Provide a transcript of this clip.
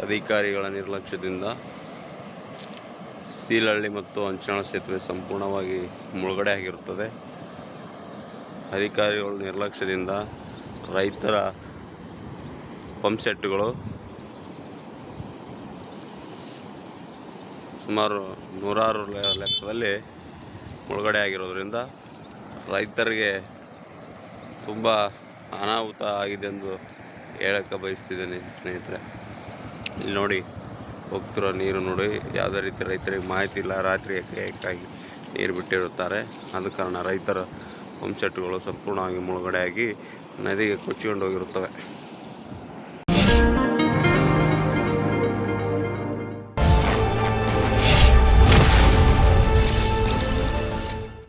ಅಧಿಕಾರಿಗಳ ನಿರ್ಲಕ್ಷ್ಯದಿಂದ ಸೀಲಹಳ್ಳಿ ಮತ್ತು ಅಂಚನಾಳ ಸೇತುವೆ ಸಂಪೂರ್ಣವಾಗಿ ಮುಳುಗಡೆ ಆಗಿರುತ್ತದೆ ಅಧಿಕಾರಿಗಳ ನಿರ್ಲಕ್ಷ್ಯದಿಂದ ರೈತರ ಪಂಪ್ಸೆಟ್ಗಳು ಸುಮಾರು ನೂರಾರು ಲೆಕ್ಕದಲ್ಲಿ ಮುಳುಗಡೆ ಆಗಿರೋದ್ರಿಂದ ರೈತರಿಗೆ ತುಂಬ ಅನಾಹುತ ಆಗಿದೆ ಎಂದು ಹೇಳಕ್ಕೆ ಬಯಸ್ತಿದ್ದೇನೆ ಸ್ನೇಹಿತರೆ. ಇಲ್ಲಿ ನೋಡಿ ಹೋಗ್ತಿರೋ ನೀರು ನೋಡಿ, ಯಾವುದೇ ರೀತಿ ರೈತರಿಗೆ ಮಾಹಿತಿ ಇಲ್ಲ, ರಾತ್ರಿ ಏಕಾಏಕಾಗಿ ನೀರು ಬಿಟ್ಟಿರುತ್ತಾರೆ. ಆದ ಕಾರಣ ರೈತರ ಪಂಪ್ಸೆಟ್ಗಳು ಸಂಪೂರ್ಣವಾಗಿ ಮುಳುಗಡೆಯಾಗಿ ನದಿಗೆ ಕೊಚ್ಚಿಕೊಂಡು ಹೋಗಿರುತ್ತವೆ.